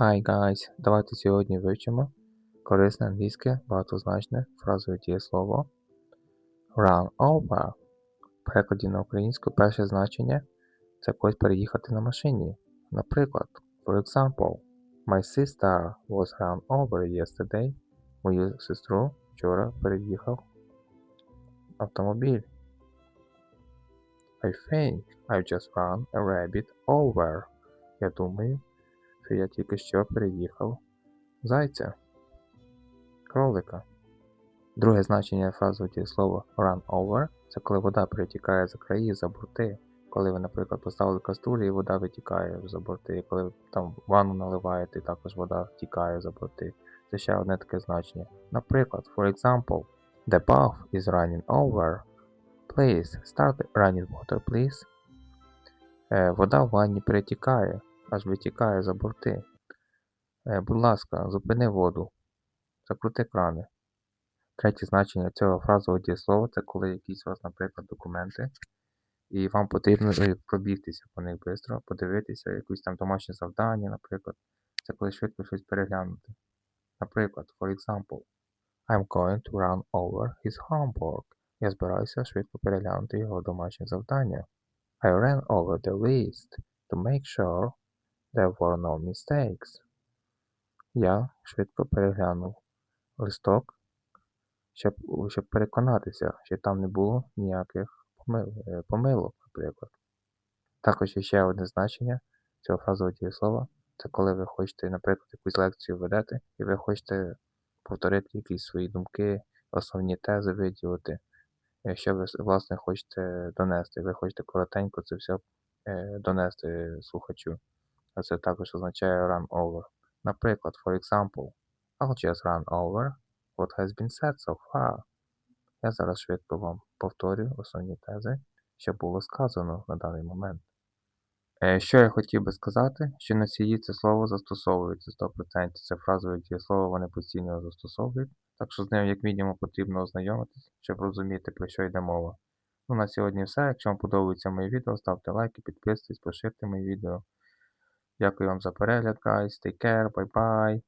Hi guys! Давайте сьогодні вивчимо корисне англійське багатозначне фразове дієслово run over. В перекладі на українську перше значення це когось переїхати на машині. Наприклад, for example, my sister was run over yesterday. Мою сестру вчора переїхав автомобіль. I think I just ran a rabbit over. Я думаю, що я тільки що переїхав зайця, кролика. Друге значення фразового дієслова run over це коли вода перетікає за краї, за борти. Коли ви, наприклад, поставили каструлю і вода витікає за борти. Коли там ванну наливаєте, також вода втікає за борти. Це ще одне таке значення. Наприклад, for example, the bath is running over. Please start running water, please. Е, вода в ванні перетікає, аж витікає за борти. Е, будь ласка, зупини воду. Закрути крани. Третє значення цього фразового дієслова це коли якісь у вас, наприклад, документи, і вам потрібно пробігтися по них швидко, подивитися, якусь там домашнє завдання, наприклад. Це коли швидко щось переглянути. Наприклад, for example, I'm going to run over his homework. Я збираюся швидко переглянути його домашнє завдання. I ran over the list to make sure there were no mistakes. Я швидко переглянув листок, щоб, щоб переконатися, що там не було ніяких е, помилок, наприклад. Також ще одне значення цього фразового дієслова. Це коли ви хочете, наприклад, якусь лекцію ведете, і ви хочете повторити якісь свої думки, основні тези виділити. Якщо ви, власне, хочете донести, ви хочете коротенько це все е, донести слухачу. А це також означає run over. Наприклад, for example, I'll just run over what has been said so far. Я зараз швидко вам повторю основні тези, що було сказано на даний момент. Е, Що я хотів би сказати, що на сії це слово застосовується 100%. Це фразове дієслово, вони постійно застосовують, так що з ним як мінімум потрібно ознайомитись, щоб розуміти, про що йде мова. Ну, на сьогодні все. Якщо вам подобається моє відео, ставте лайки, підписуйтесь, поширте мої відео. Дякую вам за перегляд, guys. Take care, bye bye.